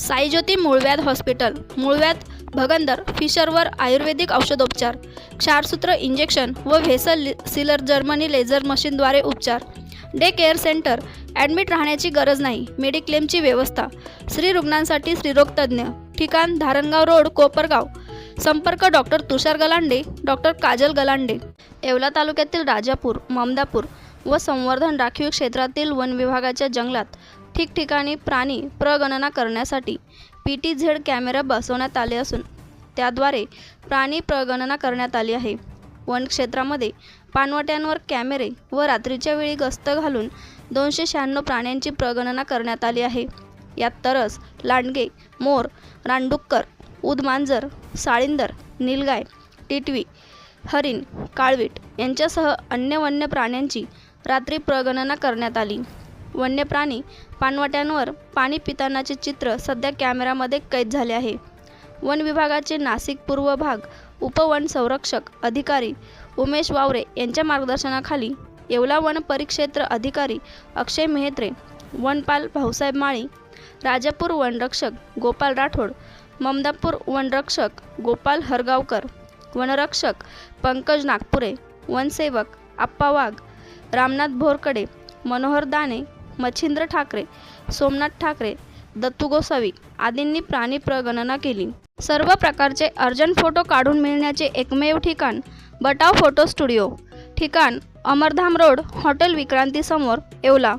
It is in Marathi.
साईज्योती मूळव्याध हॉस्पिटल मूळव्याध भगंदर फिशरवर आयुर्वेदिक औषधोपचार क्षारसूत्र इंजेक्शन व व्हेसल सिलर जर्मनी लेझर मशीनद्वारे उपचार. डे केअर सेंटर ॲडमिट राहण्याची गरज नाही मेडिक्लेमची व्यवस्था. स्त्री रुग्णांसाठी स्त्रीरोग तज्ज्ञ. ठिकाण धारणगाव रोड कोपरगाव. संपर्क डॉक्टर तुषार गलांडे डॉक्टर काजल गलांडे. येवला तालुक्यातील राजापूर ममदापूर व संवर्धन राखीव क्षेत्रातील वन विभागाच्या जंगलात ठिकठिकाणी प्राणी प्रगणना करण्यासाठी पी टी झेड कॅमेरा बसवण्यात आले असून त्याद्वारे प्राणी प्रगणना करण्यात आली आहे. वन क्षेत्रामध्ये पानवट्यांवर कॅमेरे व रात्रीच्या वेळी गस्त घालून दोनशे शहाण्णव प्राण्यांची प्रगणना करण्यात आली आहे. यात तरस लांडगे मोर रानडुक्कर उदमांजर साळिंदर नीलगाय टिटवी हरिण काळवीट यांच्यासह अन्य वन्य प्राण्यांची रात्री प्रगणना करण्यात आली. वन्य प्राणी पानवट्यांवर पाणी पितानाचे चित्र सध्या कॅमेऱ्यामध्ये कैद झाले आहे. वन विभागाचे नाशिक पूर्व भाग उपवन संरक्षक अधिकारी उमेश वावरे यांच्या मार्गदर्शनाखाली येवला वन परिक्षेत्र अधिकारी अक्षय मेहत्रे वनपाल भाऊसाहेब माळी राजापूर वनरक्षक गोपाल राठोड ममदापूर वनरक्षक गोपाल हरगावकर वनरक्षक पंकज नागपुरे वनसेवक आप्पा वाघ रामनाथ भोरकडे मनोहर दाने मच्छिंद्र ठाकरे सोमनाथ ठाकरे दत्तू गोसावी आदींनी प्राणी प्रगणना केली. सर्व प्रकारचे अर्जंट फोटो काढून मिळण्याचे एकमेव ठिकाण बटाव फोटो स्टुडिओ. ठिकाण अमरधाम रोड हॉटेल विक्रांतीसमोर येवला.